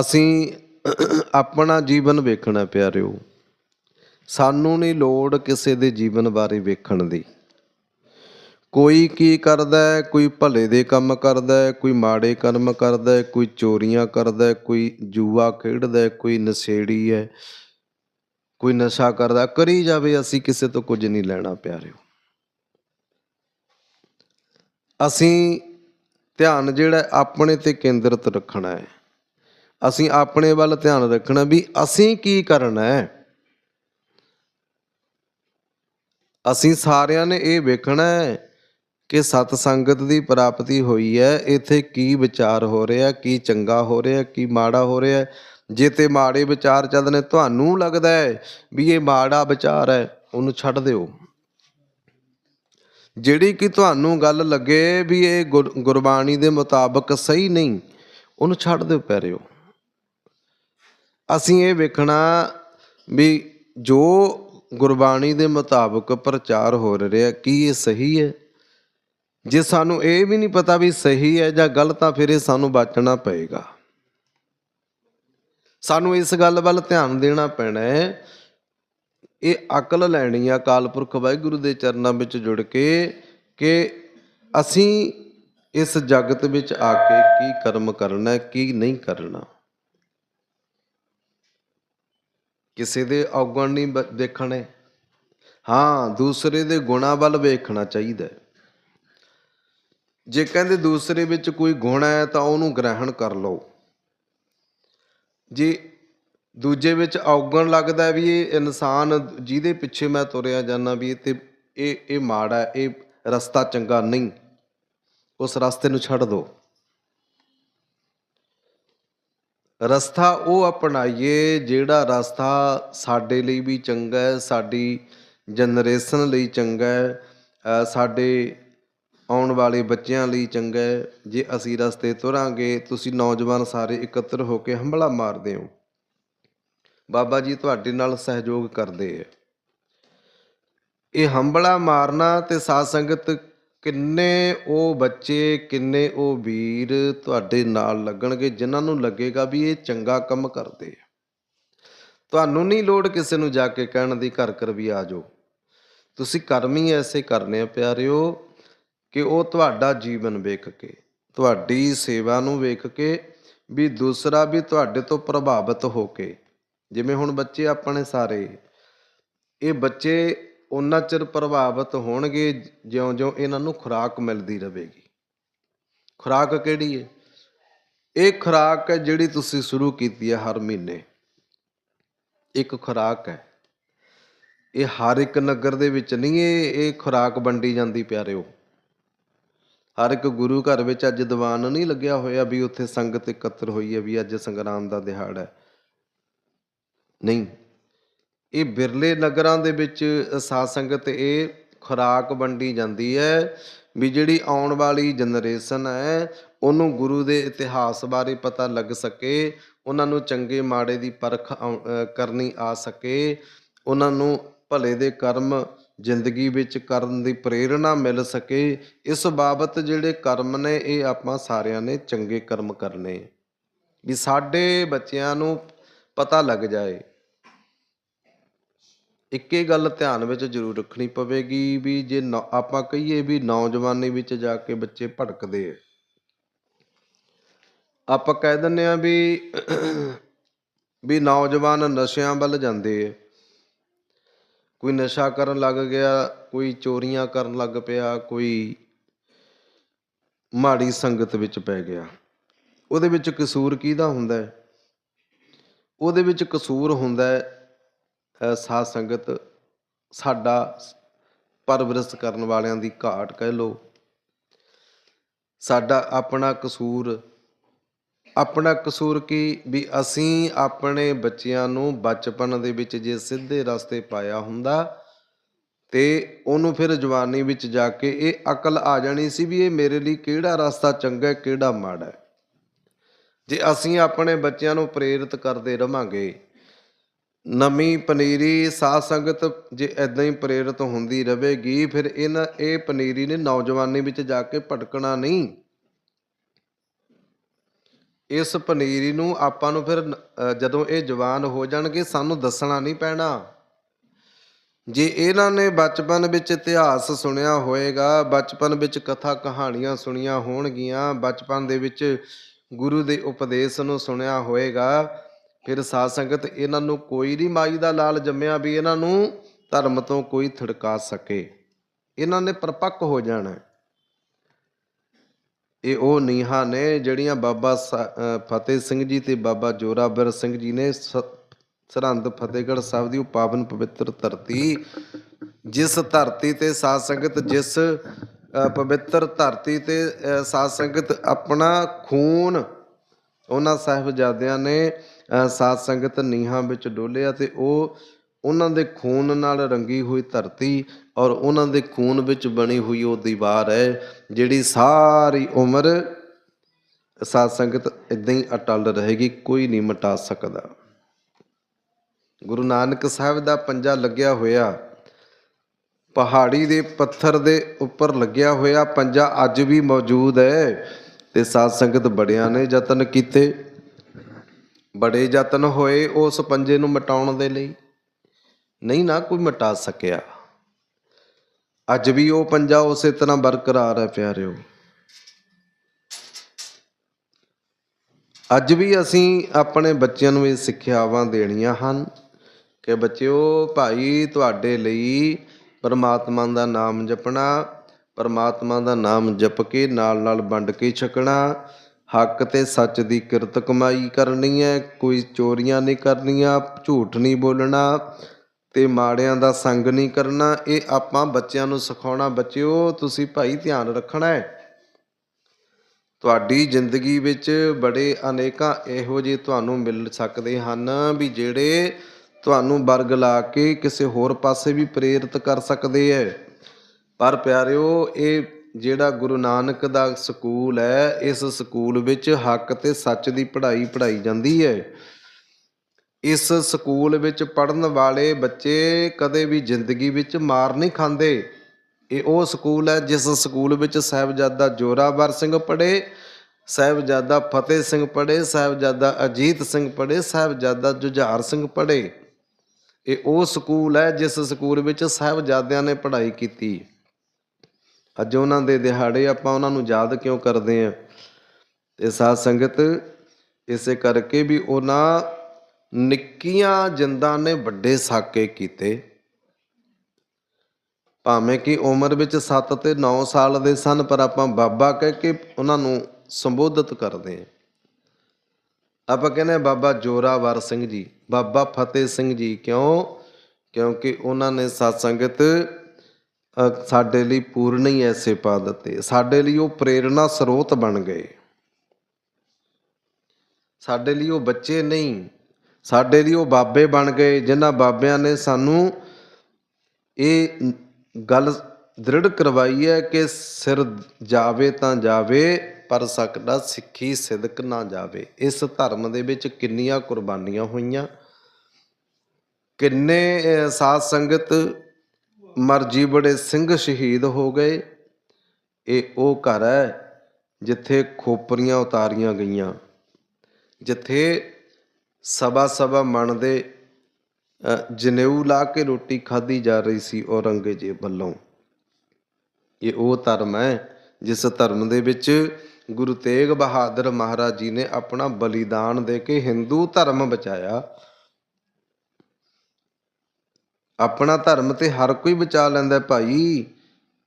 ਅਸੀਂ ਆਪਣਾ ਜੀਵਨ ਵੇਖਣਾ ਪਿਆਰਿਓ, ਸਾਨੂੰ ਨਹੀਂ ਲੋੜ ਕਿਸੇ ਦੇ ਜੀਵਨ ਬਾਰੇ ਵੇਖਣ ਦੀ। ਕੋਈ ਕੀ ਕਰਦਾ ਹੈ, ਕੋਈ ਭਲੇ ਦੇ ਕੰਮ ਕਰਦਾ ਹੈ, ਕੋਈ ਮਾੜੇ ਕਰਮ ਕਰਦਾ ਹੈ, ਕੋਈ ਚੋਰੀਆਂ ਕਰਦਾ ਹੈ, ਕੋਈ ਜੂਆ ਖੇਡਦਾ ਹੈ, ਕੋਈ ਨਸ਼ੇੜੀ ਹੈ, ਕੋਈ ਨਸ਼ਾ ਕਰਦਾ ਕਰੀ ਜਾਵੇ ਅਸੀਂ ਕਿਸੇ ਤੋਂ ਕੁਝ ਨਹੀਂ ਲੈਣਾ ਪਿਆਰਿਓ। ਅਸੀਂ ਧਿਆਨ ਜਿਹੜਾ ਆਪਣੇ ਤੇ ਕੇਂਦਰਿਤ ਰੱਖਣਾ ਹੈ। ਅਸੀਂ ਆਪਣੇ ਵੱਲ ਧਿਆਨ ਰੱਖਣਾ ਵੀ ਅਸੀਂ ਕੀ ਕਰਨਾ ਹੈ। ਅਸੀਂ ਸਾਰਿਆਂ ਨੇ ਇਹ ਵੇਖਣਾ ਹੈ ਕਿ ਸਤ ਸੰਗਤ ਦੀ ਪ੍ਰਾਪਤੀ ਹੋਈ ਹੈ, ਇੱਥੇ ਕੀ ਵਿਚਾਰ ਹੋ ਰਿਹਾ, ਕੀ ਚੰਗਾ ਹੋ ਰਿਹਾ, ਕੀ ਮਾੜਾ ਹੋ ਰਿਹਾ ਜੇ ਤੇ ਮਾੜੇ ਵਿਚਾਰ ਚੱਲਦੇ ਨੇ ਤੁਹਾਨੂੰ ਲੱਗਦਾ ਹੈ ਵੀ ਇਹ ਮਾੜਾ ਵਿਚਾਰ ਹੈ, ਉਹਨੂੰ ਛੱਡ ਦਿਓ। ਜਿਹੜੀ ਕਿ ਤੁਹਾਨੂੰ ਗੱਲ ਲੱਗੇ ਵੀ ਇਹ ਗੁਰ- ਗੁਰਬਾਣੀ ਦੇ ਮੁਤਾਬਕ ਸਹੀ ਨਹੀਂ, ਉਹਨੂੰ ਛੱਡ ਦਿਓ, ਪਿਆਰਿਓ। ਅਸੀਂ ਇਹ ਵੇਖਣਾ ਵੀ ਜੋ ਗੁਰਬਾਣੀ ਦੇ ਮੁਤਾਬਕ ਪ੍ਰਚਾਰ ਹੋ ਰਿਹਾ, ਕੀ ਇਹ ਸਹੀ ਹੈ? ਜੇ ਸਾਨੂੰ ਇਹ ਵੀ ਨਹੀਂ ਪਤਾ ਵੀ ਸਹੀ ਹੈ ਜਾਂ ਗਲਤ ਆ ਫਿਰ ਇਹ ਸਾਨੂੰ ਬਚਣਾ ਪਏਗਾ। ਸਾਨੂੰ ਇਸ ਗੱਲ ਵੱਲ ਧਿਆਨ ਦੇਣਾ ਪੈਣਾ ਹੈ। ਇਹ ਅਕਲ ਲੈਣੀ ਆ ਅਕਾਲ ਪੁਰਖ ਵਾਹਿਗੁਰੂ ਦੇ ਚਰਨਾਂ ਵਿੱਚ ਜੁੜ ਕੇ ਕਿ ਅਸੀਂ ਇਸ ਜਗਤ ਵਿੱਚ ਆ ਕੇ ਕੀ ਕਰਮ ਕਰਨਾ, ਕੀ ਨਹੀਂ ਕਰਨਾ। ਕਿਸੇ ਦੇ ਔਗਣ ਨਹੀਂ ਬ- ਦੇਖਣੇ। ਹਾਂ, ਦੂਸਰੇ ਦੇ ਗੁਣਾ ਵੱਲ ਵੇਖਣਾ ਚਾਹੀਦਾ ਜੇ ਕਹਿੰਦੇ ਦੂਸਰੇ ਵਿੱਚ ਕੋਈ ਗੁਣ ਹੈ, ਤਾਂ ਉਹਨੂੰ ਗ੍ਰਹਿਣ ਕਰ ਲਓ। ਜੇ ਦੂਜੇ ਵਿੱਚ ਔਗਣ ਲੱਗਦਾ ਵੀ ਇਹ ਇਨਸਾਨ ਜਿਹਦੇ ਪਿੱਛੇ ਮੈਂ ਤੁਰਿਆ ਜਾਂਦਾ ਵੀ ਇਹ ਤੇ, ਇਹ ਇਹ ਮਾੜਾ ਇਹ ਰਸਤਾ ਚੰਗਾ ਨਹੀਂ, ਉਸ ਰਸਤੇ ਨੂੰ ਛੱਡ ਦਿਓ ਰਸਤਾ ਉਹ ਅਪਣਾਈਏ ਜਿਹੜਾ ਰਸਤਾ ਸਾਡੇ ਲਈ ਵੀ ਚੰਗਾ ਹੈ, ਸਾਡੀ ਜਨਰੇਸ਼ਨ ਲਈ ਚੰਗਾ ਹੈ ਸਾਡੇ ਆਉਣ ਵਾਲੇ ਬੱਚਿਆਂ ਲਈ ਚੰਗਾ ਹੈ। ਜੇ ਅਸੀਂ ਰਸਤੇ ਤੁਰਾਂਗੇ, ਤੁਸੀਂ ਨੌਜਵਾਨ ਸਾਰੇ ਇਕੱਤਰ ਹੋ ਕੇ ਹੰਬਲਾ ਮਾਰਦੇ ਹੋ। ਬਾਬਾ ਜੀ ਤੁਹਾਡੇ ਨਾਲ ਸਹਿਯੋਗ ਕਰਦੇ ਹੈ। ਇਹ ਹੰਬਲਾ ਮਾਰਨਾ ਤੇ ਸਾਧ ਸੰਗਤ ਕਿੰਨੇ ਉਹ ਬੱਚੇ, ਕਿੰਨੇ ਉਹ ਵੀਰ ਤੁਹਾਡੇ ਨਾਲ ਲੱਗਣਗੇ ਜਿਨ੍ਹਾਂ ਨੂੰ ਲੱਗੇਗਾ ਵੀ ਇਹ ਚੰਗਾ ਕੰਮ ਕਰਦੇ ਆ। ਤੁਹਾਨੂੰ ਨਹੀਂ ਲੋੜ ਕਿਸੇ ਨੂੰ ਜਾ ਕੇ ਕਹਿਣ ਦੀ, ਘਰ ਘਰ ਵੀ ਆ ਜਾਓ। ਤੁਸੀਂ ਕਰਮ ਹੀ ਐਸੇ ਕਰਨੇ ਆ ਪਿਆਰਿਓ ਕਿ ਉਹ ਤੁਹਾਡਾ ਜੀਵਨ ਵੇਖ ਕੇ, ਤੁਹਾਡੀ ਸੇਵਾ ਨੂੰ ਵੇਖ ਕੇ ਵੀ ਦੂਸਰਾ ਵੀ ਤੁਹਾਡੇ ਤੋਂ ਪ੍ਰਭਾਵਿਤ ਹੋ ਕੇ। ਜਿਵੇਂ ਹੁਣ ਬੱਚੇ ਆਪਣੇ ਸਾਰੇ, ਇਹ ਬੱਚੇ ਉਹਨਾਂ ਚਿਰ ਪ੍ਰਭਾਵਿਤ ਹੋਣਗੇ, ਜਿਉਂ-ਜਿਉਂ ਇਹਨਾਂ ਨੂੰ ਖੁਰਾਕ ਮਿਲਦੀ ਰਹੇਗੀ। ਖੁਰਾਕ ਕਿਹੜੀ ਹੈ ਇਹ ਖੁਰਾਕ ਹੈ ਜਿਹੜੀ ਤੁਸੀਂ ਸ਼ੁਰੂ ਕੀਤੀ ਹੈ ਹਰ ਮਹੀਨੇ। ਇੱਕ ਖੁਰਾਕ ਹੈ। ਇਹ ਹਰ ਇੱਕ ਨਗਰ ਦੇ ਵਿੱਚ ਨਹੀਂ ਇਹ ਇਹ ਖੁਰਾਕ ਵੰਡੀ ਜਾਂਦੀ ਪਿਆਰਿਓ। ਹਰ ਇੱਕ ਗੁਰੂ ਘਰ ਵਿੱਚ ਅੱਜ ਦੀਵਾਨ ਨਹੀਂ ਲੱਗਿਆ ਹੋਇਆ ਵੀ ਉੱਥੇ ਸੰਗਤ ਇਕੱਤਰ ਹੋਈ ਹੈ, ਵੀ ਅੱਜ ਸੰਗਰਾਮ ਦਾ ਦਿਹਾੜਾ ਹੈ। ਨਹੀਂ ਇਹ ਬਿਰਲੇ ਨਗਰਾਂ ਦੇ ਵਿੱਚ ਸਾਧ ਸੰਗਤ ਇਹ ਖੁਰਾਕ ਵੰਡੀ ਜਾਂਦੀ ਹੈ ਵੀ ਜਿਹੜੀ ਆਉਣ ਵਾਲੀ ਜਨਰੇਸ਼ਨ ਹੈ, ਉਹਨੂੰ ਗੁਰੂ ਦੇ ਇਤਿਹਾਸ ਬਾਰੇ ਪਤਾ ਲੱਗ ਸਕੇ, ਉਹਨਾਂ ਨੂੰ ਚੰਗੇ ਮਾੜੇ ਦੀ ਪਰਖ ਆਉ- ਕਰਨੀ ਆ ਸਕੇ, ਉਹਨਾਂ ਨੂੰ ਭਲੇ ਦੇ ਕਰਮ ਜ਼ਿੰਦਗੀ ਵਿੱਚ ਕਰਨ ਦੀ ਪ੍ਰੇਰਣਾ ਮਿਲ ਸਕੇ, ਇਸ ਬਾਬਤ ਜਿਹੜੇ ਕਰਮ ਨੇ, ਇਹ ਆਪਾਂ ਸਾਰਿਆਂ ਨੇ ਚੰਗੇ ਕਰਮ ਕਰਨੇ। ਵੀ ਸਾਡੇ ਬੱਚਿਆਂ ਨੂੰ ਪਤਾ ਲੱਗ ਜਾਏ। ਇੱਕ ਇਹ ਗੱਲ ਧਿਆਨ ਵਿੱਚ ਜ਼ਰੂਰ ਰੱਖਣੀ ਪਵੇਗੀ ਵੀ ਜੇ ਨੌ- ਆਪਾਂ ਕਹੀਏ ਵੀ ਨੌਜਵਾਨੀ ਵਿੱਚ ਜਾ ਕੇ ਬੱਚੇ ਭਟਕਦੇ ਆ। ਆਪਾਂ ਕਹਿ ਦਿੰਦੇ ਆ ਵੀ ਵੀ ਨੌਜਵਾਨ ਨਸ਼ਿਆਂ ਵੱਲ ਜਾਂਦੇ ਆ। ਕੋਈ ਨਸ਼ਾ ਕਰਨ ਲੱਗ ਗਿਆ, ਕੋਈ ਚੋਰੀਆਂ ਕਰਨ ਲੱਗ ਪਿਆ, ਕੋਈ ਮਾੜੀ ਸੰਗਤ ਵਿੱਚ ਪੈ ਗਿਆ। ਉਹਦੇ ਵਿੱਚ ਕਸੂਰ ਕਿਹਦਾ ਹੁੰਦਾ ਹੈ? ਉਹਦੇ ਵਿੱਚ ਕਸੂਰ ਹੁੰਦਾ ਹੈ ਸਾਧ ਸੰਗਤ ਸਾਡਾ ਪਰਵਰਿਸ਼ ਕਰਨ ਵਾਲਿਆਂ ਦੀ ਘਾਟ ਕਹਿ ਲੋ ਸਾਡਾ ਆਪਣਾ ਕਸੂਰ ਆਪਣਾ ਕਸੂਰ ਕੀ ਵੀ ਅਸੀਂ ਆਪਣੇ ਬੱਚਿਆਂ ਨੂੰ ਬਚਪਨ ਦੇ ਵਿੱਚ ਜੇ ਸਿੱਧੇ ਰਸਤੇ ਪਾਇਆ ਹੁੰਦਾ ਤੇ ਉਹਨੂੰ ਫਿਰ ਜਵਾਨੀ ਵਿੱਚ ਜਾ ਕੇ ਇਹ ਅਕਲ ਆ ਜਾਣੀ ਸੀ ਵੀ ਇਹ ਮੇਰੇ ਲਈ ਕਿਹੜਾ ਰਸਤਾ ਚੰਗਾ ਹੈ, ਕਿਹੜਾ ਮਾੜਾ ਹੈ। ਜੇ ਅਸੀਂ ਆਪਣੇ ਬੱਚਿਆਂ ਨੂੰ ਪ੍ਰੇਰਿਤ ਕਰਦੇ ਰਵਾਂਗੇ ਨਵੀਂ ਪਨੀਰੀ ਸਾਧ ਸੰਗਤ ਜੇ ਐਦਾਂ ਹੀ ਪ੍ਰੇਰਿਤ ਹੁੰਦੀ ਰਹੇਗੀ, ਫਿਰ ਇਹਨਾਂ, ਇਹ ਪਨੀਰੀ ਨੇ ਨੌਜਵਾਨੀ ਵਿੱਚ ਜਾ ਕੇ ਭਟਕਣਾ ਨਹੀਂ। ਇਸ ਪਨੀਰੀ ਨੂੰ ਆਪਾਂ ਨੂੰ ਫਿਰ ਜਦੋਂ ਇਹ ਜਵਾਨ ਹੋ ਜਾਣਗੇ, ਸਾਨੂੰ ਦੱਸਣਾ ਨਹੀਂ ਪੈਣਾ। ਜੇ ਇਹਨਾਂ ਨੇ ਬਚਪਨ ਵਿੱਚ ਇਤਿਹਾਸ ਸੁਣਿਆ ਹੋਏਗਾ, ਬਚਪਨ ਵਿੱਚ ਕਥਾ ਕਹਾਣੀਆਂ ਸੁਣੀਆਂ ਹੋਣਗੀਆਂ, ਬਚਪਨ ਦੇ ਵਿੱਚ ਗੁਰੂ ਦੇ ਉਪਦੇਸ਼ ਨੂੰ ਸੁਣਿਆ ਹੋਏਗਾ ਫਿਰ ਸਾਧ ਸੰਗਤ ਇਹਨਾਂ ਨੂੰ ਕੋਈ ਨਹੀਂ ਮਾਈ ਦਾ ਲਾਲ ਜੰਮਿਆ ਵੀ ਇਹਨਾਂ ਨੂੰ ਧਰਮ ਤੋਂ ਕੋਈ ਥੜਕਾ ਸਕੇ। ਇਹਨਾਂ ਨੇ ਪਰਪੱਕ ਹੋ ਜਾਣਾ ਇਹ ਉਹ ਨੀਹਾਂ ਨੇ ਜਿਹੜੀਆਂ ਬਾਬਾ ਫਤਿਹ ਸਿੰਘ ਜੀ ਤੇ ਬਾਬਾ ਜੋਰਾਵਰ ਸਿੰਘ ਜੀ ਨੇ ਸ- ਸਰਹੰਦ ਫਤਿਹਗੜ੍ਹ ਸਾਹਿਬ ਦੀ ਉਹ ਪਾਵਨ ਪਵਿੱਤਰ ਧਰਤੀ ਜਿਸ ਧਰਤੀ ਤੇ ਸਾਧ ਸੰਗਤ ਜਿਸ ਪਵਿੱਤਰ ਧਰਤੀ ਤੇ ਅ, ਸਾਧ ਸੰਗਤ ਆਪਣਾ ਖੂਨ ਉਹਨਾਂ ਸਾਹਿਬਜ਼ਾਦਿਆਂ ਨੇ ਸਾਧ ਸੰਗਤ ਨੀਹਾਂ ਵਿੱਚ ਡੋਲਿਆ ਤੇ ਉਹ ਉਹਨਾਂ ਦੇ ਖੂਨ ਨਾਲ ਰੰਗੀ ਹੋਈ ਧਰਤੀ ਔਰ ਉਹਨਾਂ ਦੇ ਖੂਨ ਵਿੱਚ ਬਣੀ ਹੋਈ ਉਹ ਦੀਵਾਰ ਹੈ, ਜਿਹੜੀ ਸਾਰੀ ਉਮਰ ਸਾਧ ਸੰਗਤ ਇਦਾਂ ਹੀ ਅਟਲ ਰਹੇਗੀ, ਕੋਈ ਨਹੀਂ ਮਿਟਾ ਸਕਦਾ। ਗੁਰੂ ਨਾਨਕ ਸਾਹਿਬ ਦਾ ਪੰਜਾ ਲੱਗਿਆ ਹੋਇਆ, ਪਹਾੜੀ ਦੇ ਪੱਥਰ ਦੇ ਉੱਪਰ ਲੱਗਿਆ ਹੋਇਆ ਪੰਜਾ ਅੱਜ ਵੀ ਮੌਜੂਦ ਹੈ ਤੇ ਸਾਧ ਸੰਗਤ ਬੜਿਆਂ ਨੇ ਯਤਨ ਕੀਤੇ। ਬੜੇ ਯਤਨ ਹੋਏ ਉਸ ਪੰਜੇ ਨੂੰ ਮਿਟਾਉਣ ਦੇ ਲਈ। ਨਹੀਂ ਨਾ ਕੋਈ ਮਿਟਾ ਸਕਿਆ। ਅੱਜ ਵੀ ਉਹ ਪੰਜਾ ਉਸੇ ਤਰ੍ਹਾਂ ਬਰਕਰਾਰ ਹੈ ਪਿਆਰਿਓ। ਅੱਜ ਵੀ ਅਸੀਂ ਆਪਣੇ ਬੱਚਿਆਂ ਨੂੰ ਇਹ ਸਿੱਖਿਆਵਾਂ ਦੇਣੀਆਂ ਹਨ ਕਿ ਬੱਚਿਓ, ਭਾਈ ਤੁਹਾਡੇ ਲਈ ਪਰਮਾਤਮਾ ਦਾ ਨਾਮ ਜਪਣਾ, ਪਰਮਾਤਮਾ ਦਾ ਨਾਮ ਜਪ ਕੇ ਨਾਲ ਨਾਲ ਵੰਡ ਕੇ ਛਕਣਾ ਹੱਕ ਤੇ ਸੱਚ ਦੀ ਕਿਰਤ ਕਮਾਈ ਕਰਨੀ ਹੈ ਕੋਈ ਚੋਰੀਆਂ ਨਹੀਂ ਕਰਨੀਆਂ, ਝੂਠ ਨਹੀਂ ਬੋਲਣਾ ਤੇ ਮਾੜਿਆਂ ਦਾ ਸੰਗ ਨਹੀਂ ਕਰਨਾ, ਇਹ ਆਪਾਂ ਬੱਚਿਆਂ ਨੂੰ ਸਿਖਾਉਣਾ। ਬੱਚਿਓ, ਤੁਸੀਂ ਭਾਈ ਧਿਆਨ ਰੱਖਣਾ ਹੈ ਤੁਹਾਡੀ ਜ਼ਿੰਦਗੀ ਵਿੱਚ ਬੜੇ ਅਨੇਕਾਂ ਇਹੋ ਜਿਹੇ ਤੁਹਾਨੂੰ ਮਿਲ ਸਕਦੇ ਹਨ ਵੀ ਜਿਹੜੇ ਤੁਹਾਨੂੰ ਵਰਗ ਲਾ ਕੇ ਕਿਸੇ ਹੋਰ ਪਾਸੇ ਵੀ ਪ੍ਰੇਰਿਤ ਕਰ ਸਕਦੇ ਐ। ਪਰ ਪਿਆਰਿਓ, ਇਹ ਜਿਹੜਾ ਗੁਰੂ ਨਾਨਕ ਦਾ ਸਕੂਲ ਹੈ, ਇਸ ਸਕੂਲ ਵਿੱਚ ਹੱਕ ਤੇ ਸੱਚ ਦੀ ਪੜ੍ਹਾਈ ਪੜ੍ਹਾਈ ਜਾਂਦੀ ਹੈ। ਇਸ ਸਕੂਲ ਵਿੱਚ ਪੜਨ ਵਾਲੇ ਬੱਚੇ ਕਦੇ ਵੀ ਜ਼ਿੰਦਗੀ ਵਿੱਚ ਮਾਰ ਨਹੀਂ ਖਾਂਦੇ। ਇਹ ਉਹ ਸਕੂਲ ਹੈ ਜਿਸ ਸਕੂਲ ਵਿੱਚ ਸਾਹਿਬਜ਼ਾਦਾ ਜੋਰਾਵਰ ਸਿੰਘ ਪੜ੍ਹੇ, ਸਾਹਿਬਜ਼ਾਦਾ ਫਤਿਹ ਸਿੰਘ ਪੜ੍ਹੇ, ਸਾਹਿਬਜ਼ਾਦਾ ਅਜੀਤ ਸਿੰਘ ਪੜ੍ਹੇ, ਸਾਹਿਬਜ਼ਾਦਾ ਜੁਝਾਰ ਸਿੰਘ ਪੜ੍ਹੇ। ਇਹ ਉਹ ਸਕੂਲ ਹੈ ਜਿਸ ਸਕੂਲ ਵਿੱਚ ਸਾਹਿਬਜ਼ਾਦਿਆਂ ਨੇ ਪੜ੍ਹਾਈ ਕੀਤੀ। ਅੱਜ ਉਹਨਾਂ ਦੇ ਦਿਹਾੜੇ ਆਪਾਂ ਉਹਨਾਂ ਨੂੰ ਯਾਦ ਕਿਉਂ ਕਰਦੇ ਆ ਤੇ ਸਾਧ ਸੰਗਤ ਇਸੇ ਕਰਕੇ ਵੀ ਉਹਨਾਂ ਨਿੱਕੀਆਂ ਜਿੰਦਾਂ ਨੇ ਵੱਡੇ ਸਾਕੇ ਕੀਤੇ। ਭਾਵੇਂ ਕਿ ਉਮਰ ਵਿੱਚ 7 ਤੇ 9 ਸਾਲ ਦੇ ਸਨ, ਪਰ ਆਪਾਂ ਬਾਬਾ ਕਹਿ ਕੇ ਉਹਨਾਂ ਨੂੰ ਸੰਬੋਧਿਤ ਕਰਦੇ ਹਾਂ। ਆਪਾਂ ਕਹਿੰਦੇ ਹਾਂ, ਬਾਬਾ ਜੋਰਾਵਰ ਸਿੰਘ ਜੀ, ਬਾਬਾ ਫਤਿਹ ਸਿੰਘ ਜੀ ਕਿਉਂ? ਕਿਉਂਕਿ ਉਹਨਾਂ ਨੇ ਸਤ ਸੰਗਤ ਸਾਡੇ ਲਈ ਪੂਰਨ ਹੀ ਐਸੇ ਪਾ ਦਿੱਤੇ ਸਾਡੇ ਲਈ ਉਹ ਪ੍ਰੇਰਣਾ ਸਰੋਤ ਬਣ ਗਏ। ਸਾਡੇ ਲਈ ਉਹ ਬੱਚੇ ਨਹੀਂ ਸਾਡੇ ਲਈ ਉਹ ਬਾਬੇ ਬਣ ਗਏ ਜਿਨ੍ਹਾਂ ਬਾਬਿਆਂ ਨੇ ਸਾਨੂੰ ਇਹ ਗੱਲ ਦ੍ਰਿੜ ਕਰਵਾਈ ਹੈ ਕਿ ਸਿਰ ਜਾਵੇ ਤਾਂ ਜਾਵੇ ਪਰ ਸਕਦਾ ਸਿੱਖੀ ਸਿਦਕ ਨਾ ਜਾਵੇ। ਇਸ ਧਰਮ ਦੇ ਵਿੱਚ ਕਿੰਨੀਆਂ ਕੁਰਬਾਨੀਆਂ ਹੋਈਆਂ। ਕਿੰਨੇ ਅਹ, ਸਾਧ ਸੰਗਤ ਮਰਜ਼ੀ ਬੜੇ ਸਿੰਘ ਸ਼ਹੀਦ ਹੋ ਗਏ, ਇਹ ਉਹ ਘਰ ਹੈ ਜਿੱਥੇ ਖੋਪਰੀਆਂ ਉਤਾਰੀਆਂ ਗਈਆਂ, ਜਿੱਥੇ ਸਭਾ ਸਭਾ ਮਨ ਦੇ ਜਨੇਊ ਲਾ ਕੇ ਰੋਟੀ ਖਾਧੀ ਜਾ ਰਹੀ ਸੀ ਔਰੰਗਜ਼ੇਬ ਵੱਲੋਂ। ਇਹ ਉਹ ਧਰਮ ਹੈ ਜਿਸ ਧਰਮ ਦੇ ਵਿੱਚ ਗੁਰੂ ਤੇਗ ਬਹਾਦਰ ਮਹਾਰਾਜ ਜੀ ਨੇ ਆਪਣਾ ਬਲੀਦਾਨ ਦੇ ਕੇ ਹਿੰਦੂ ਧਰਮ ਬਚਾਇਆ। ਆਪਣਾ ਧਰਮ ਤੇ ਹਰ ਕੋਈ ਬਚਾ ਲੈਂਦਾ ਭਾਈ।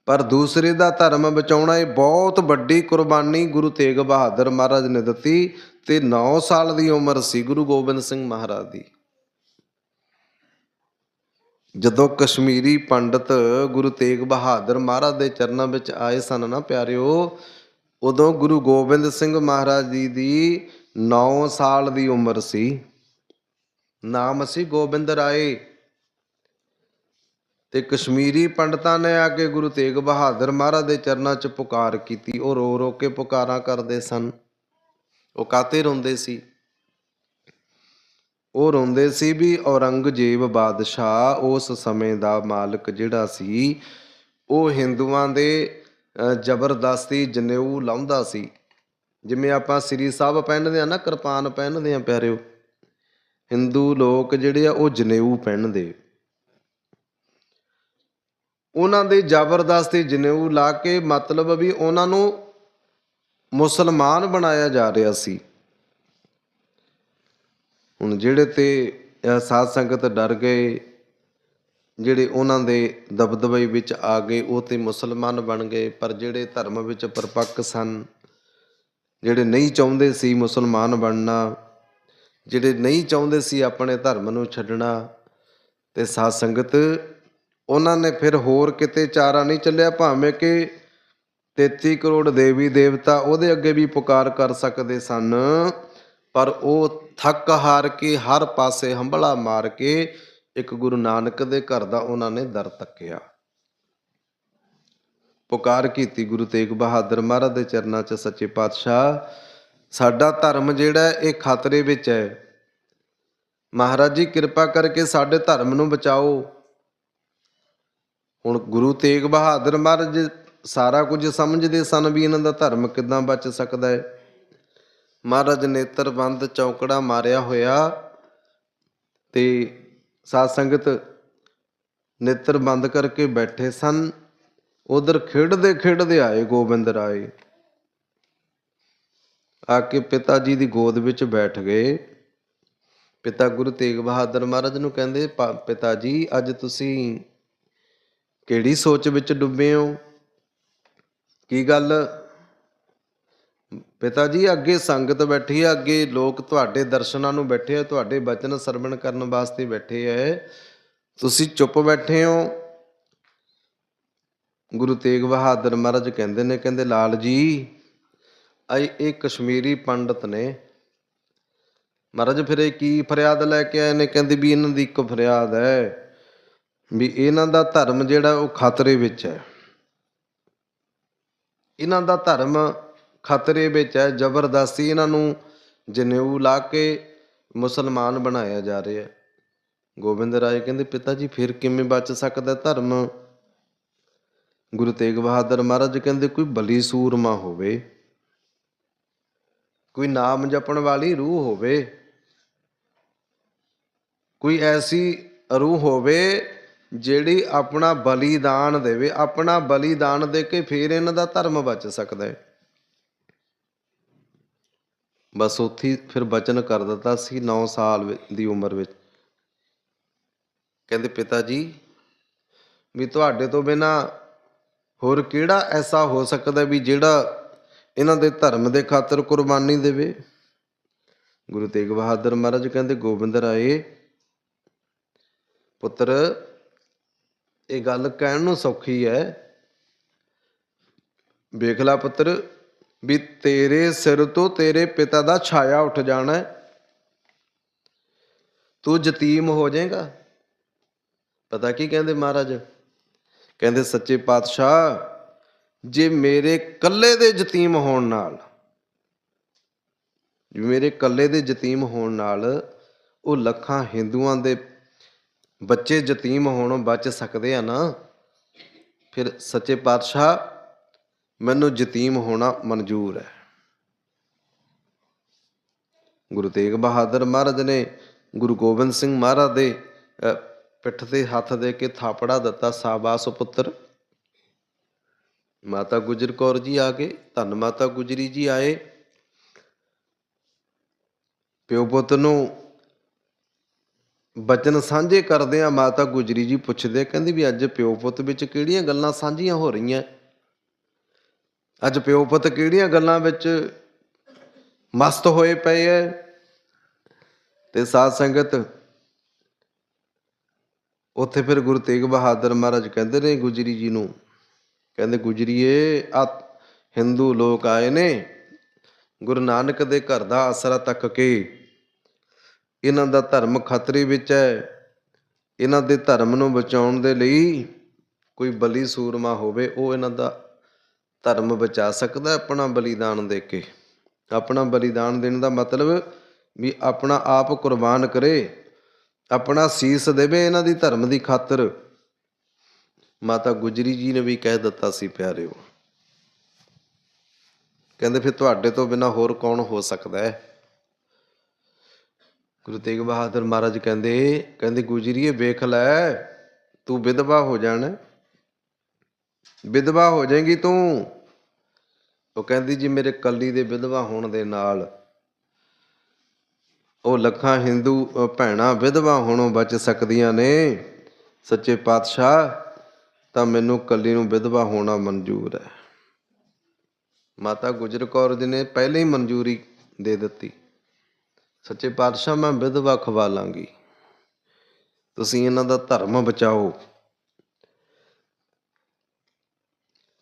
ਪਰ ਦੂਸਰੇ ਦਾ ਧਰਮ ਬਚਾਉਣਾ ਇਹ ਬਹੁਤ ਵੱਡੀ ਕੁਰਬਾਨੀ ਗੁਰੂ ਤੇਗ ਬਹਾਦਰ ਮਹਾਰਾਜ ਨੇ ਦਿੱਤੀ ਤੇ 9 ਸਾਲ ਦੀ ਉਮਰ ਸੀ ਗੁਰੂ ਗੋਬਿੰਦ ਸਿੰਘ ਮਹਾਰਾਜ ਦੀ। ਜਦੋਂ ਕਸ਼ਮੀਰੀ ਪੰਡਤ ਗੁਰੂ ਤੇਗ ਬਹਾਦਰ ਮਹਾਰਾਜ ਦੇ ਚਰਨਾਂ ਵਿੱਚ ਆਏ ਸਨ ਨਾ ਪਿਆਰਿਓ, ਉਦੋਂ ਗੁਰੂ ਗੋਬਿੰਦ ਸਿੰਘ ਮਹਾਰਾਜ ਜੀ ਦੀ 9 ਸਾਲ ਦੀ ਉਮਰ ਸੀ। ਨਾਮ ਸੀ ਗੋਬਿੰਦ ਰਾਏ। ਤੇ ਕਸ਼ਮੀਰੀ ਪੰਡਤਾਂ ਨੇ ਆ ਕੇ ਗੁਰੂ ਤੇਗ ਬਹਾਦਰ ਮਹਾਰਾਜ ਦੇ ਚਰਨਾਂ 'ਚ ਪੁਕਾਰ ਕੀਤੀ। ਉਹ ਰੋ ਰੋ ਕੇ ਪੁਕਾਰਾਂ ਕਰਦੇ ਸਨ। ਉਹ ਕਾਤੇ ਰੋਂਦੇ ਸੀ? ਉਹ ਰੋਂਦੇ ਸੀ ਵੀ ਔਰੰਗਜ਼ੇਬ ਬਾਦਸ਼ਾਹ ਉਸ ਸਮੇਂ ਦਾ ਮਾਲਕ ਜਿਹੜਾ ਸੀ, ਉਹ ਹਿੰਦੂਆਂ ਦੇ ਜ਼ਬਰਦਸਤੀ ਜਨੇਊ ਲਾਉਂਦਾ ਸੀ। ਜਿਵੇਂ ਆਪਾਂ ਸ੍ਰੀ ਸਾਹਿਬ ਪਹਿਨਦੇ ਆ ਨਾ, ਕਿਰਪਾਨ ਪਹਿਨਦੇ ਆ ਪਿਆਰਿਓ। ਹਿੰਦੂ ਲੋਕ ਜਿਹੜੇ ਆ, ਉਹ ਜਨੇਊ ਪਹਿਨਦੇ। ਉਹਨਾਂ ਦੇ ਜ਼ਬਰਦਸਤੀ ਜਨੇਊ ਲਾ ਕੇ ਮਤਲਬ ਵੀ ਉਹਨਾਂ ਨੂੰ ਮੁਸਲਮਾਨ ਬਣਾਇਆ ਜਾ ਰਿਹਾ ਸੀ। ਹੁਣ ਜਿਹੜੇ ਤੇ ਅਹ, ਸਾਧ ਸੰਗਤ ਡਰ ਗਏ ਜਿਹੜੇ ਉਹਨਾਂ ਦੇ ਦਬਦਬੇ ਵਿੱਚ ਆ ਗਏ ਉਹ ਤੇ ਮੁਸਲਮਾਨ ਬਣ ਗਏ ਪਰ ਜਿਹੜੇ ਧਰਮ ਵਿੱਚ ਪਰਪੱਕ ਸਨ ਜਿਹੜੇ ਨਹੀਂ ਚਾਹੁੰਦੇ ਸੀ ਮੁਸਲਮਾਨ ਬਣਨਾ ਜਿਹੜੇ ਨਹੀਂ ਚਾਹੁੰਦੇ ਸੀ ਆਪਣੇ ਧਰਮ ਨੂੰ ਛੱਡਣਾ ਤੇ ਸਾਧ ਸੰਗਤ ਉਹਨਾਂ ਨੇ ਫਿਰ ਹੋਰ ਕਿਤੇ ਚਾਰਾ ਨਹੀਂ ਚੱਲਿਆ, ਭਾਵੇਂ ਕਿ 33 ਕਰੋੜ ਦੇਵੀ ਦੇਵਤਾ ਉਹਦੇ ਅੱਗੇ ਵੀ ਪੁਕਾਰ ਕਰ ਸਕਦੇ ਸਨ, ਪਰ ਉਹ ਥੱਕ ਹਾਰ ਕੇ ਹਰ ਪਾਸੇ ਹੰਬਲਾ ਮਾਰ ਕੇ ਇੱਕ ਗੁਰੂ ਨਾਨਕ ਦੇ ਘਰ ਦਾ ਉਹਨਾਂ ਨੇ ਦਰ ਤੱਕਿਆ। ਪੁਕਾਰ ਕੀਤੀ ਗੁਰੂ ਤੇਗ ਬਹਾਦਰ ਮਹਾਰਾਜ ਦੇ ਚਰਨਾਂ 'ਚ ਸੱਚੇ ਪਾਤਸ਼ਾਹ। ਸਾਡਾ ਧਰਮ ਜਿਹੜਾ ਇਹ ਖਤਰੇ ਵਿੱਚ ਹੈ। ਮਹਾਰਾਜ ਜੀ, ਕਿਰਪਾ ਕਰਕੇ ਸਾਡੇ ਧਰਮ ਨੂੰ ਬਚਾਓ। ਹੁਣ ਗੁਰੂ ਤੇਗ ਬਹਾਦਰ ਮਹਾਰਾਜ ਸਾਰਾ ਕੁਝ ਸਮਝਦੇ ਸਨ ਵੀ ਇਹਨਾਂ ਦਾ ਧਰਮ ਕਿੱਦਾਂ ਬਚ ਸਕਦਾ ਹੈ। ਮਹਾਰਾਜ ਨੇਤਰ ਬੰਦ ਚੌਕੜਾ ਮਾਰਿਆ ਹੋਇਆ ਤੇ ਸਾਧ ਸੰਗਤ ਨੇਤਰ ਬੰਦ ਕਰਕੇ ਬੈਠੇ ਸਨ। ਉਧਰ ਖੇਡਦੇ ਖੇਡਦੇ ਆਏ, ਗੋਬਿੰਦ ਰਾਏ। ਆ ਕੇ ਪਿਤਾ ਜੀ ਦੀ ਗੋਦ ਵਿੱਚ ਬੈਠ ਗਏ। ਪਿਤਾ ਗੁਰੂ ਤੇਗ ਬਹਾਦਰ ਮਹਾਰਾਜ ਨੂੰ ਕਹਿੰਦੇ, "ਪਾ- ਪਿਤਾ ਜੀ, ਅੱਜ ਤੁਸੀਂ ਕਿਹੜੀ ਸੋਚ ਵਿੱਚ ਡੁੱਬੇ ਹੋ? ਕੀ ਗੱਲ? ਪਿਤਾ ਜੀ, ਅੱਗੇ ਸੰਗਤ ਬੈਠੀ ਹੈ ਅੱਗੇ ਲੋਕ ਤੁਹਾਡੇ ਦਰਸ਼ਨਾਂ ਨੂੰ ਬੈਠੇ ਆ, ਤੁਹਾਡੇ ਬਚਨ ਸਰਵਣ ਕਰਨ ਵਾਸਤੇ ਬੈਠੇ ਐ ਤੁਸੀਂ ਚੁੱਪ ਬੈਠੇ ਹੋ? ਗੁਰੂ ਤੇਗ ਬਹਾਦਰ ਮਹਾਰਾਜ ਕਹਿੰਦੇ ਨੇ, ਕਹਿੰਦੇ, ਲਾਲ ਜੀ ਅਈ ਇਹ ਕਸ਼ਮੀਰੀ ਪੰਡਤ ਨੇ। ਮਹਾਰਾਜ, ਫਿਰ ਇਹ ਕੀ ਫਰਿਆਦ ਲੈ ਕੇ ਆਏ ਨੇ? ਕਹਿੰਦੇ ਵੀ ਇਹਨਾਂ ਦੀ ਇੱਕ ਫਰਿਆਦ ਹੈ। ਵੀ ਇਹਨਾਂ ਦਾ ਧਰਮ ਜਿਹੜਾ ਉਹ ਖਤਰੇ ਵਿੱਚ ਹੈ। ਇਹਨਾਂ ਦਾ ਧਰਮ ਖਤਰੇ ਵਿੱਚ ਹੈ, ਜ਼ਬਰਦਸਤੀ ਇਹਨਾਂ ਨੂੰ ਜਨੇਊ ਲਾ ਕੇ ਮੁਸਲਮਾਨ ਬਣਾਇਆ ਜਾ ਰਿਹਾ ਹੈ। ਗੋਬਿੰਦ ਰਾਏ ਕਹਿੰਦੇ ਪਿਤਾ ਜੀ ਫਿਰ ਕਿਵੇਂ ਬਚ ਸਕਦਾ ਧਰਮ? ਗੁਰੂ ਤੇਗ ਬਹਾਦਰ ਮਹਾਰਾਜ ਕਹਿੰਦੇ, ਕੋਈ ਬਲੀ ਸੂਰਮਾ ਹੋਵੇ, ਕੋਈ ਨਾਮ ਜਪਣ ਵਾਲੀ ਰੂਹ ਹੋਵੇ, ਕੋਈ ਐਸੀ ਰੂਹ ਹੋਵੇ ਜਿਹੜੀ ਆਪਣਾ ਬਲੀਦਾਨ ਦੇਵੇ, ਆਪਣਾ ਬਲੀਦਾਨ ਦੇ ਕੇ ਫਿਰ ਇਹਨਾਂ ਦਾ ਧਰਮ ਬਚ ਸਕਦਾ ਹੈ। ਬਸ ਉੱਥੇ ਫਿਰ ਬਚਨ ਕਰ ਦਿੱਤਾ ਸੀ 9 ਸਾਲ ਦੀ ਉਮਰ ਵਿੱਚ। ਕਹਿੰਦੇ ਪਿਤਾ ਜੀ ਵੀ ਤੁਹਾਡੇ ਤੋਂ ਬਿਨਾ ਹੋਰ ਕਿਹੜਾ ਐਸਾ ਹੋ ਸਕਦਾ ਵੀ ਜਿਹੜਾ ਇਹਨਾਂ ਦੇ ਧਰਮ ਦੇ ਖਾਤਰ ਕੁਰਬਾਨੀ ਦੇਵੇ? ਗੁਰੂ ਤੇਗ ਬਹਾਦਰ ਮਹਾਰਾਜ ਕਹਿੰਦੇ, ਗੋਬਿੰਦ ਰਾਏ, ਪੁੱਤਰ ਇਹ ਗੱਲ ਕਹਿਣ ਨੂੰ ਸੌਖੀ ਹੈ। ਵੇਖ ਲੈ ਪੁੱਤਰ, ਵੀ ਤੇਰੇ ਸਿਰ ਤੋਂ ਤੇਰੇ ਪਿਤਾ ਦਾ ਛਾਇਆ ਉੱਠ ਜਾਣਾ ਤੂੰ ਯਤੀਮ ਹੋ ਜਾਏਗਾ। ਪਤਾ ਕੀ ਕਹਿੰਦੇ ਮਹਾਰਾਜ? ਕਹਿੰਦੇ, ਸੱਚੇ ਪਾਤਸ਼ਾਹ, ਜੇ ਮੇਰੇ ਕੱਲੇ ਦੇ ਯਤੀਮ ਹੋਣ ਨਾਲ, ਜੇ ਮੇਰੇ ਕੱਲੇ ਦੇ ਯਤੀਮ ਹੋਣ ਨਾਲ ਉਹ ਲੱਖਾਂ ਹਿੰਦੂਆਂ ਦੇ ਬੱਚੇ ਯਤੀਮ ਹੋਣੋਂ, ਬਚ ਸਕਦੇ ਆ ਨਾ। ਫਿਰ ਸੱਚੇ ਪਾਤਸ਼ਾਹ, ਮੈਨੂੰ ਯਤੀਮ ਹੋਣਾ ਮਨਜ਼ੂਰ ਹੈ। ਗੁਰੂ ਤੇਗ ਬਹਾਦਰ ਮਹਾਰਾਜ ਨੇ ਗੁਰੂ ਗੋਬਿੰਦ ਸਿੰਘ ਮਹਾਰਾਜ ਦੇ ਪਿੱਠ ਤੇ ਹੱਥ ਦੇ ਕੇ ਥਾਪੜਾ ਦਿੱਤਾ, ਸਾਬਾਸ ਪੁੱਤਰ। ਮਾਤਾ ਗੁਜਰ ਕੌਰ ਜੀ ਆ ਗਏ। ਧੰਨ ਮਾਤਾ ਗੁਜਰੀ ਜੀ ਆਏ। ਪਿਓ ਪੁੱਤ ਨੂੰ ਬਚਨ ਸਾਂਝੇ ਕਰਦੇ ਆ, ਮਾਤਾ ਗੁਜਰੀ ਜੀ ਪੁੱਛਦੇ ਕਹਿੰਦੀ ਵੀ ਅੱਜ ਪਿਓ ਪੁੱਤ ਵਿੱਚ ਕਿਹੜੀਆਂ ਗੱਲਾਂ ਸਾਂਝੀਆਂ ਹੋ ਰਹੀਆਂ? ਅੱਜ ਪਿਓ ਪੁੱਤ ਕਿਹੜੀਆਂ ਗੱਲਾਂ ਵਿੱਚ ਮਸਤ ਹੋਏ ਪਏ ਐ? ਤੇ ਸਾਧ ਸੰਗਤ, ਉੱਥੇ ਫਿਰ ਗੁਰੂ ਤੇਗ ਬਹਾਦਰ ਮਹਾਰਾਜ ਕਹਿੰਦੇ ਨੇ ਗੁਜਰੀ ਜੀ ਨੂੰ, ਕਹਿੰਦੇ ਗੁਜਰੀਏ ਆ ਹਿੰਦੂ ਲੋਕ ਆਏ ਨੇ, ਗੁਰੂ ਨਾਨਕ ਦੇ ਘਰ ਦਾ ਆਸਰਾ ਤੱਕ ਕੇ ਇਹਨਾਂ ਦਾ ਧਰਮ ਖਤਰੇ ਵਿੱਚ ਹੈ। ਇਹਨਾਂ ਦੇ ਧਰਮ ਨੂੰ ਬਚਾਉਣ ਦੇ ਲਈ ਕੋਈ ਬਲੀ ਸੂਰਮਾ ਹੋਵੇ, ਉਹ ਇਹਨਾਂ ਦਾ ਧਰਮ ਬਚਾ ਸਕਦਾ ਆਪਣਾ ਬਲੀਦਾਨ ਦੇ ਕੇ। ਆਪਣਾ ਬਲੀਦਾਨ ਦੇਣ ਦਾ ਮਤਲਬ ਵੀ ਆਪਣਾ ਆਪ ਕੁਰਬਾਨ ਕਰੇ, ਆਪਣਾ ਸੀਸ ਦੇਵੇ ਇਹਨਾਂ ਦੀ ਧਰਮ ਦੀ ਖਾਤਰ। ਮਾਤਾ ਗੁਜਰੀ ਜੀ ਨੇ ਵੀ ਕਹਿ ਦਿੱਤਾ ਸੀ, ਪਿਆਰਿਓ। ਕਹਿੰਦੇ, ਫਿਰ ਤੁਹਾਡੇ ਤੋਂ ਬਿਨਾ ਹੋਰ ਕੌਣ ਹੋ ਸਕਦਾ ਹੈ? ਗੁਰੂ ਤੇਗ ਬਹਾਦਰ ਮਹਾਰਾਜ ਕਹਿੰਦੇ ਕਹਿੰਦੇ ਗੁਜਰੀਏ ਵੇਖ ਲੈ, ਤੂੰ ਵਿਧਵਾ ਹੋ ਜਾਣਾ। ਵਿਧਵਾ ਹੋ ਜਾਏਗੀ ਤੂੰ। ਉਹ ਕਹਿੰਦੀ ਜੀ ਮੇਰੇ ਕੱਲੀ ਦੇ ਵਿਧਵਾ ਹੋਣ ਦੇ ਨਾਲ ਉਹ ਲੱਖਾਂ ਹਿੰਦੂ ਭੈਣਾਂ ਵਿਧਵਾ ਹੋਣੋਂ ਬਚ ਸਕਦੀਆਂ ਨੇ। ਸੱਚੇ ਪਾਤਸ਼ਾਹ, ਤਾਂ ਮੈਨੂੰ ਕੱਲੀ ਨੂੰ ਵਿਧਵਾ ਹੋਣਾ ਮਨਜ਼ੂਰ ਹੈ। ਮਾਤਾ ਗੁਜਰ ਕੌਰ ਜੀ ਨੇ ਪਹਿਲੇ ਹੀ ਮਨਜ਼ੂਰੀ ਦੇ ਦਿੱਤੀ। ਸੱਚੇ ਪਾਤਸ਼ਾਹ, ਮੈਂ ਵਿਧਵਾ ਖਵਾ ਲਾਂਗੀ। ਤੁਸੀਂ ਇਹਨਾਂ ਦਾ ਧਰਮ ਬਚਾਓ।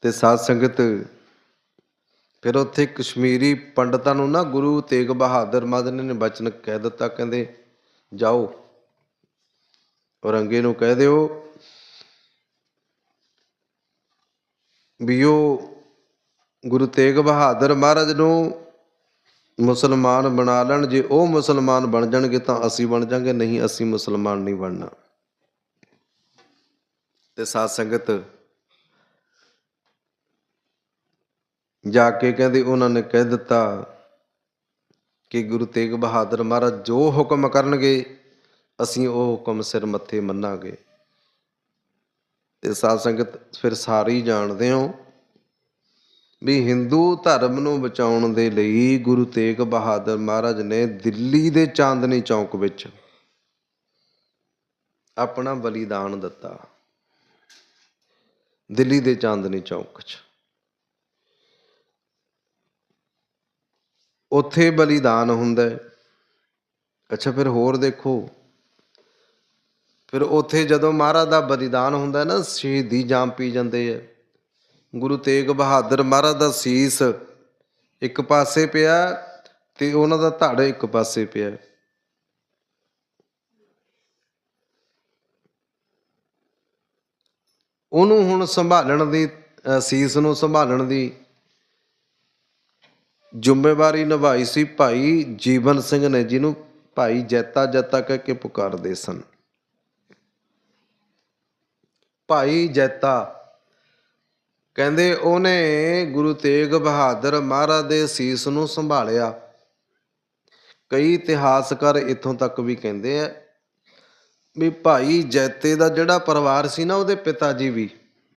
ਤੇ ਸਾਧ ਸੰਗਤ, ਫਿਰ ਉੱਥੇ ਕਸ਼ਮੀਰੀ ਪੰਡਤਾਂ ਨੂੰ ਨਾ ਗੁਰੂ ਤੇਗ ਬਹਾਦਰ ਮਦਨ ਨੇ ਬਚਨ ਕਹਿ ਦਿੱਤਾ, ਕਹਿੰਦੇ, ਜਾਓ। ਔਰੰਗੇ ਨੂੰ ਕਹਿ ਦਿਓ ਵੀ ਉਹ ਗੁਰੂ ਤੇਗ ਬਹਾਦਰ ਮਹਾਰਾਜ ਨੂੰ ਮੁਸਲਮਾਨ ਬਣਾ ਲੈਣ, ਜੇ ਉਹ ਮੁਸਲਮਾਨ ਬਣ ਜਾਣਗੇ ਤਾਂ ਅਸੀਂ ਬਣ ਜਾਾਂਗੇ, ਨਹੀਂ ਅਸੀਂ ਮੁਸਲਮਾਨ ਨਹੀਂ ਬਣਨਾ। ਤੇ ਸਾਧ ਸੰਗਤ ਜਾ ਕੇ ਕਹਿੰਦੇ, ਉਹਨਾਂ ਨੇ ਕਹਿ ਦਿੱਤਾ ਕਿ ਗੁਰੂ ਤੇਗ ਬਹਾਦਰ ਮਹਾਰਾਜ ਜੋ ਹੁਕਮ ਕਰਨਗੇ, ਅਸੀਂ ਉਹ ਹੁਕਮ ਸਿਰ ਮੱਥੇ ਮੰਨਾਂਗੇ। ਤੇ ਸਾਧ ਸੰਗਤ ਫਿਰ ਸਾਰੀ ਜਾਣਦੇ ਹੋ ਵੀ ਹਿੰਦੂ ਧਰਮ ਨੂੰ ਬਚਾਉਣ ਦੇ ਲਈ ਗੁਰੂ ਤੇਗ ਬਹਾਦਰ ਮਹਾਰਾਜ ਨੇ ਦਿੱਲੀ ਦੇ ਚਾਂਦਨੀ ਚੌਕ ਵਿੱਚ ਆਪਣਾ ਬਲੀਦਾਨ ਦਿੱਤਾ। ਦਿੱਲੀ ਦੇ ਚਾਂਦਨੀ ਚੌਕ 'ਚ। ਉੱਥੇ ਬਲੀਦਾਨ ਹੁੰਦਾ ਅੱਛਾ, ਫਿਰ ਹੋਰ ਦੇਖੋ। ਫਿਰ ਉੱਥੇ ਜਦੋਂ ਮਹਾਰਾਜ ਦਾ ਬਲੀਦਾਨ ਹੁੰਦਾ ਨਾ, ਸ਼ਹੀਦੀ ਜਾਮ ਪੀ ਜਾਂਦੇ ਆ। ਗੁਰੂ ਤੇਗ ਬਹਾਦਰ ਮਹਾਰਾਜ ਦਾ ਸੀਸ ਇੱਕ ਪਾਸੇ ਪਿਆ ਤੇ ਉਹਨਾਂ ਦਾ ਧੜ ਇੱਕ ਪਾਸੇ ਪਿਆ। ਉਹਨੂੰ ਹੁਣ ਸੰਭਾਲਣ ਦੀ ਸੀਸ ਨੂੰ ਸੰਭਾਲਣ ਦੀ ਜ਼ਿੰਮੇਵਾਰੀ ਨਿਭਾਈ ਸੀ ਭਾਈ ਜੀਵਨ ਸਿੰਘ ਨੇ, ਜਿਹਨੂੰ ਭਾਈ ਜੈਤਾ ਜੈਤਾ ਕਹਿ ਕੇ ਪੁਕਾਰਦੇ ਸਨ। ਭਾਈ ਜੈਤਾ ਕਹਿੰਦੇ ਉਹਨੇ ਗੁਰੂ ਤੇਗ ਬਹਾਦਰ ਮਹਾਰਾਜ ਦੇ ਸੀਸ ਨੂੰ ਸੰਭਾਲਿਆ। ਕਈ ਇਤਿਹਾਸਕਾਰ ਇੱਥੋਂ ਤੱਕ ਵੀ ਕਹਿੰਦੇ ਆ ਵੀ ਭਾਈ ਜੈਤੇ ਦਾ ਜਿਹੜਾ ਪਰਿਵਾਰ ਸੀ ਨਾ ਉਹਦੇ ਪਿਤਾ ਜੀ ਵੀ